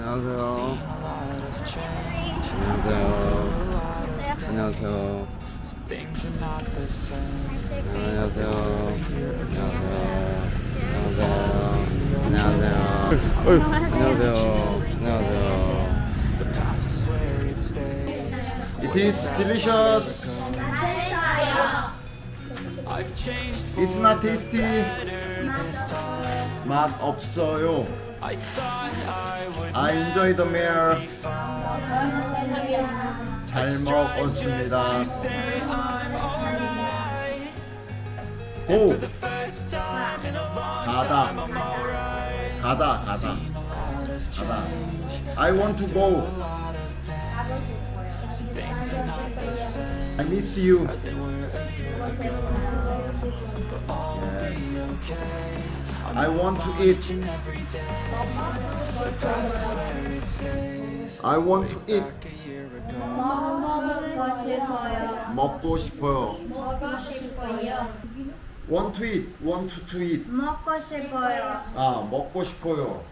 안녕하세요. 안녕하세요. 안녕하세요. 안녕하세요. 안녕하세요. 안녕하세요. 어휴, 안녕하세요. 안녕하세요. It is delicious. It's not tasty. 맛 없어요. I enjoy the meal. 잘 먹었습니다. 고! 가다. 가다, 가다. 가다. I want to go. I miss you. Yes. I want to eat. I want to eat. 먹고 싶어요. 먹고 싶어요. 먹고 싶어요. Want to eat. Want to eat. 먹고 싶어요. 아, 먹고 싶어요.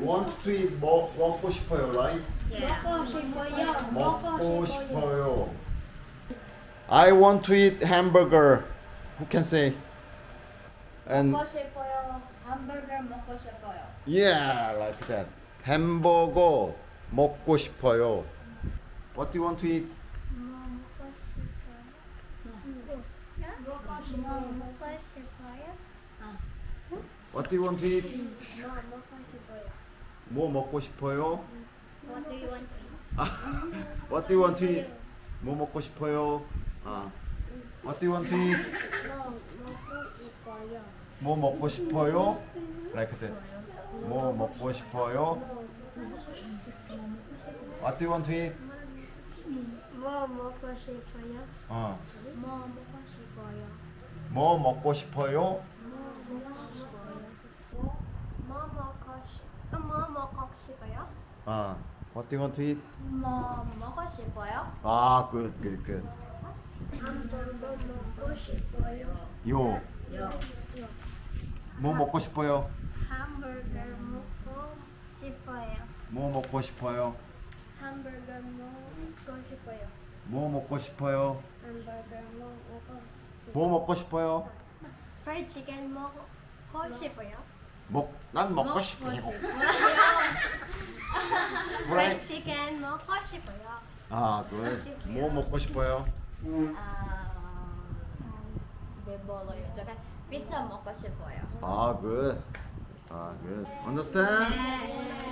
Want to eat. 먹, 먹고 싶어요, right? 먹고 싶어요. 먹고 싶어요. I want to eat hamburger. Who can say? And 먹고 싶어요. hamburger 먹고 싶어요. yeah, like that. 햄버거 먹고 싶어요. What do you want to eat? 먹고 싶어요. 먹고 싶어요. What do you want to eat? 뭐 먹고 싶어요. 뭐 먹고 싶어요? What do you want to eat? 아, What do you want to eat? 뭐 먹고 싶어요? 아, What do you want to eat? 뭐 먹고 싶어요. 뭐 먹고 싶어요? Like that. 뭐 먹고 싶어요? What do you want to eat? 뭐 먹고 싶어요. 어, 뭐 먹고 싶어요. 뭐 먹고 싶어요? 뭐 먹고 싶어요. 뭐 먹고 싶. 뭐 먹고 싶어요. 어, What do you want to eat? 뭐 먹고 싶어요. 아, good, good, good. 햄버거 먹고 싶어요. 요, 뭐 먹고 싶어요? 햄버거 먹고 싶어요. 뭐 먹고 싶어요? 햄버거 먹고 싶어요. 뭐 먹고 싶어요? 햄버거 먹고 싶어요. 뭐 먹고 싶어요? 프라이드 치킨 먹고 싶어요. 먹, 난 먹고 싶어요. 프라이드 프라이, 치킨 먹고 싶어요. 아, good. 뭐 먹고 싶어요? 아, 네 뭐로요? 제가 피자 먹고 싶어요. 아, good. 아, good. Understand?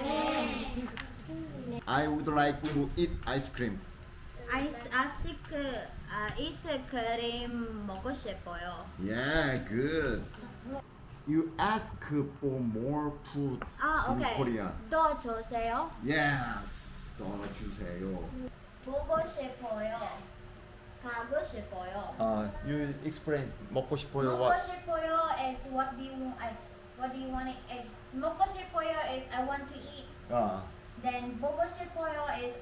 네. I would like to eat ice cream. 아이스 아시크 아 아이스크림 먹고 싶어요. Yeah, good. You ask for more food 아 in 오케이. Korea. 더 주세요. Yes. 더 주세요. 보고 싶어요. 가고 싶어요. 아, you explain. 먹고 싶어요. 먹고 What? 싶어요 is what do you want? I, what do you want to eat? 먹고 싶어요 is I want to eat. 아, Then 보고 싶어요 is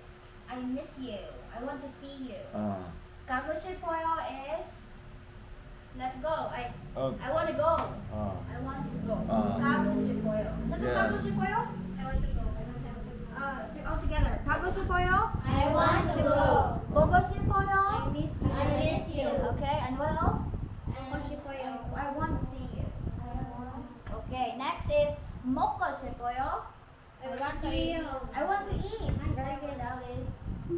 I miss you. I want to see you. 아, 가고 싶어요 is let's go. I 어, I want to go. 아, I want to go. 아. 가고 싶어요. 잠깐 Yeah. 가고 싶어요? I want to go. Uh, all together. 가고 싶어요? I want to go. 보고 싶어요? I miss you. I miss you. Okay, and what else? 먹고 싶어요. I want to see you. Okay, next is 먹고 싶어요. I want to eat. I want to eat. Very good, Alice.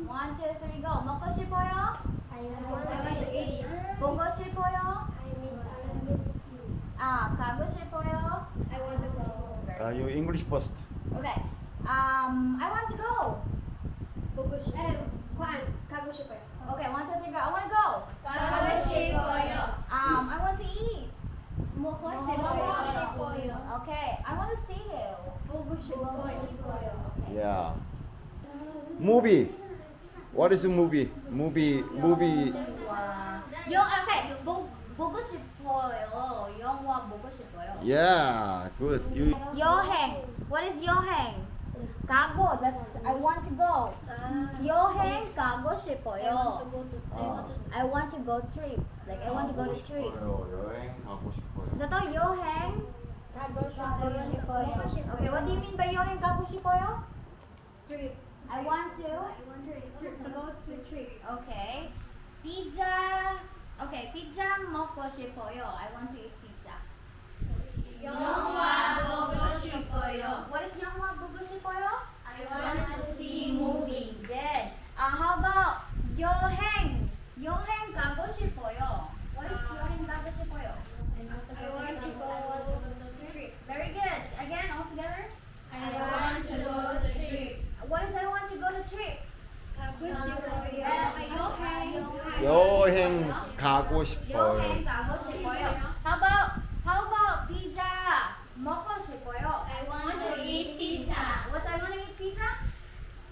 One, two, three, go. 먹고 싶어요? I want to eat. 보고 싶어요? I miss you. 아, 가고 싶어요? I want to go. 아, you English first. Okay. Um, I want to go. 보고 싶. 에, 관 가고 싶어요. Okay, one, two, three, go. I want to go. 가고 싶어요. Um, I want to eat. 먹고 먹고 싶어요. Okay, I want to see you. 보고 싶어요. Yeah. Movie. What is a movie? Movie, movie. 영, okay. 보, 보고 싶어요. 영화 보고 싶어요. Yeah, good. You 여행. What is 여행? 가고. That's I want to go. 여행 가고 싶어요. 아, I want to go trip. Like I want to go to trip. 싶어요. 여행 가고 싶어요. 저도 여행 가고 싶어요. Okay, what do you mean by 여행 가고 싶어요? Trip. I want to. I want to go to trip. Okay. Pizza. Okay, pizza 먹고 싶어요. I want to eat pizza. 영화 보고 싶어요. What is 영화 보고 싶어요? I want to see movie. Good. Uh, how about 여행? 여행 가고 싶어요. What is 여행 가고 싶어요? I want to go to trip. Very good. Again, all together. I want to go to trip. What is I want to go to trip? 가고 싶어요. 여행. 여행 가고 싶어요. 여행 가고 싶어요.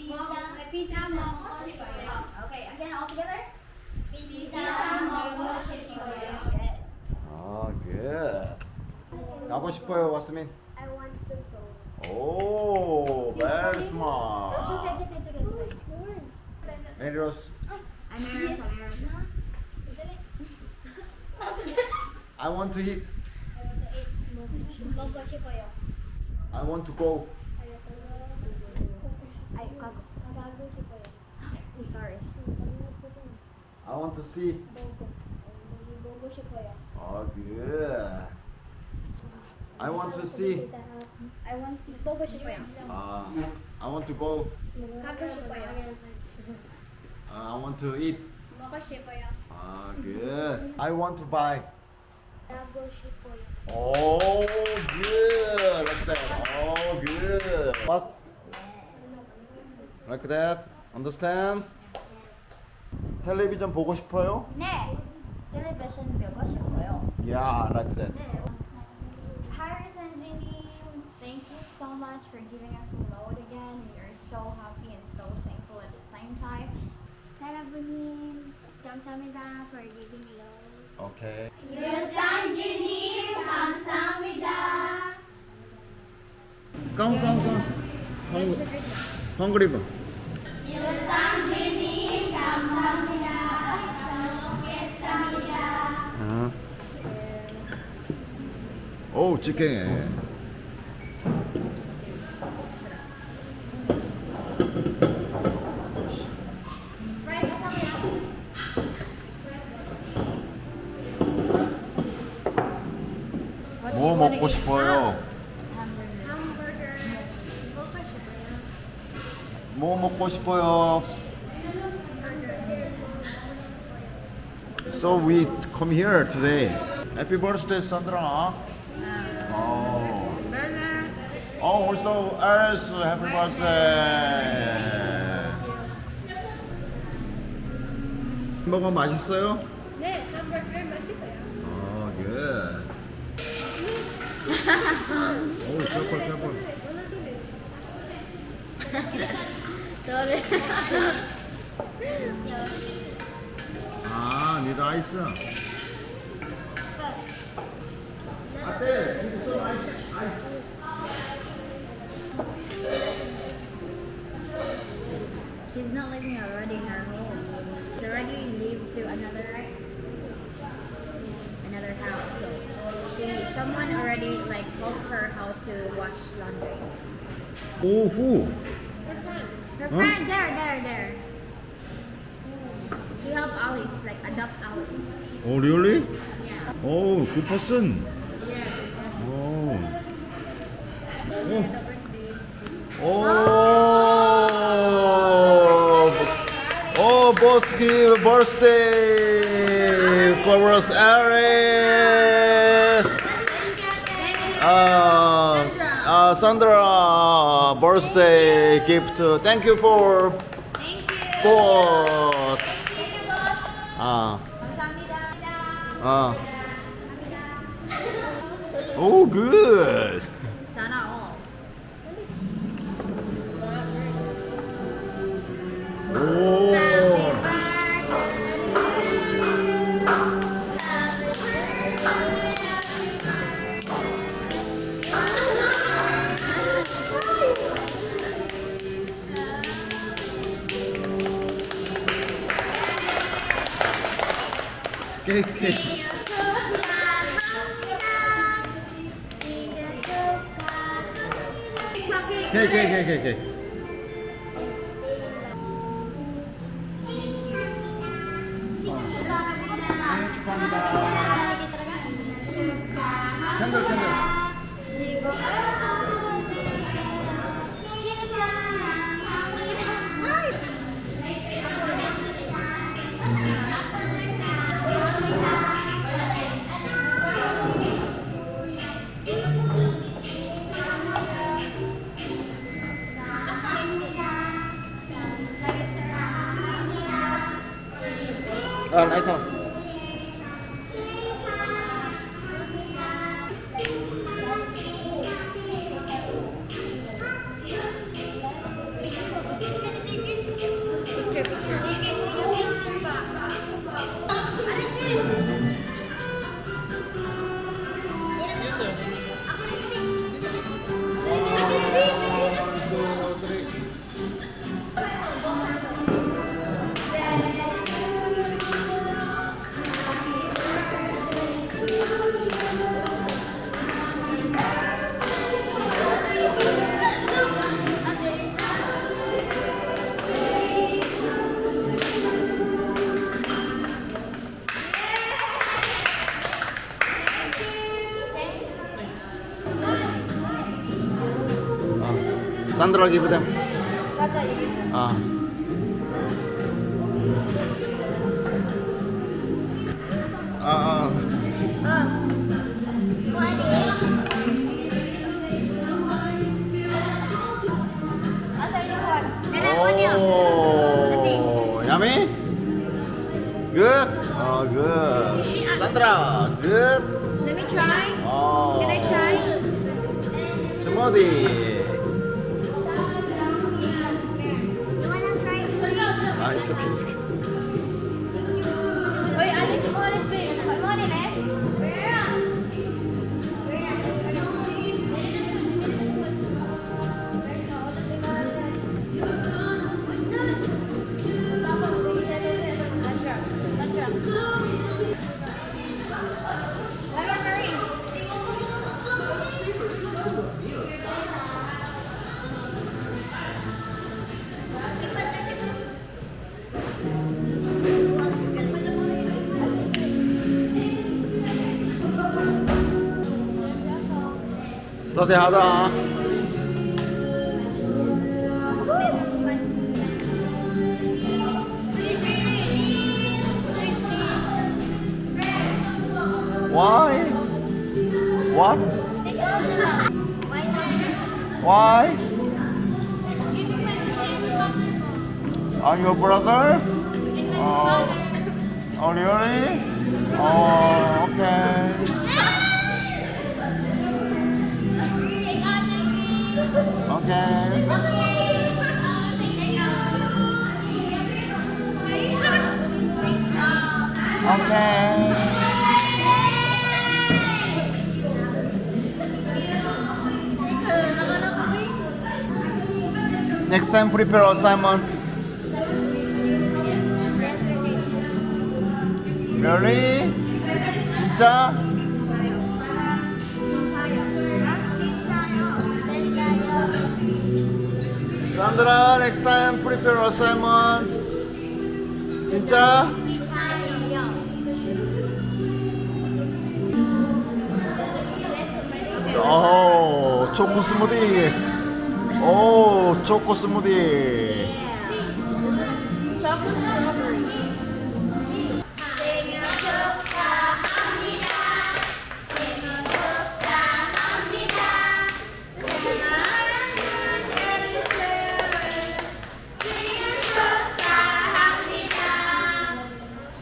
Pizza. Pizza 먹고 싶어요. Okay, again, all together. Pizza 먹고 싶어요. Good. 아, good. 가고 싶어요, 왔으민. I want to go. 오, very It's smart. okay, it's okay, it's okay, it's okay. 메리로스, America, America. I want to eat. 먹고 싶어요. I want to go. Ay, 가고. 가고 싶어요. Sorry. I want to see. 보고 싶어요. 아, good. I want to see. I want to see. 보고 싶어요. 아, I want to go. 가고 싶어요. 아, I want to eat. 먹고 싶어요. 아, good. I want to buy. 가고 싶어요. Oh, good. Like that. Oh, good. What? Like that. Understand? 텔레비전 보고 싶어요? 네. 텔레비전 보고 싶어요. Yeah, like that. Harrison Jinny, thank you so much for giving us a load again. We are so happy and so thankful at the same time. 여러분님 감사합니다 for giving love. Okay. 유상준님 감사합니다. Come, come, come. Hungry, hungry. Sprite kasama 뭐. 먹고 싶어요. 뭐 먹고 싶어요? So we come here today. Happy birthday, Sandra. Oh. Oh, also Alice, happy birthday. 햄버거 맛있어요? 네, hamburger 맛있어요. 어, good. 오, careful, careful. 아, need ice. 아떼, Not already in her home. She already moved to another another house. So she someone already like taught her how to wash laundry. Oh who? Her friend. Huh? friend there, there, there. She helped Alice, like adopt Alice. Oh, really? Yeah. Oh, good person. Yeah. Oh. Oh. Oh, Bosky birthday for us, Aries. Uh, uh, Sandra birthday gift. Thank you for Thank you. boss. Thank you, boss. 아, 감사합니다. 아. Oh, good. 可以可以可以可以呃，来一趟。પંદર વાગે બધા. ಸದ್ಯಾದ Why? What? Why? Are you a brother? Oh, oh really? Oh, okay. Okay. Okay. Next time prepare assignment. Really? 진짜? Sandra, next time prepare assignment. 진짜? 오, 초코 스무디. 오, 초코 스무디.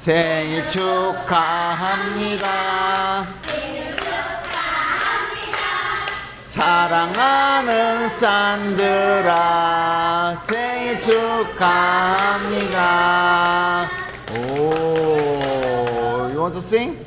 생일 축하합니다. 사랑하는 산드라 생일 축하합니다. 오, you want to sing?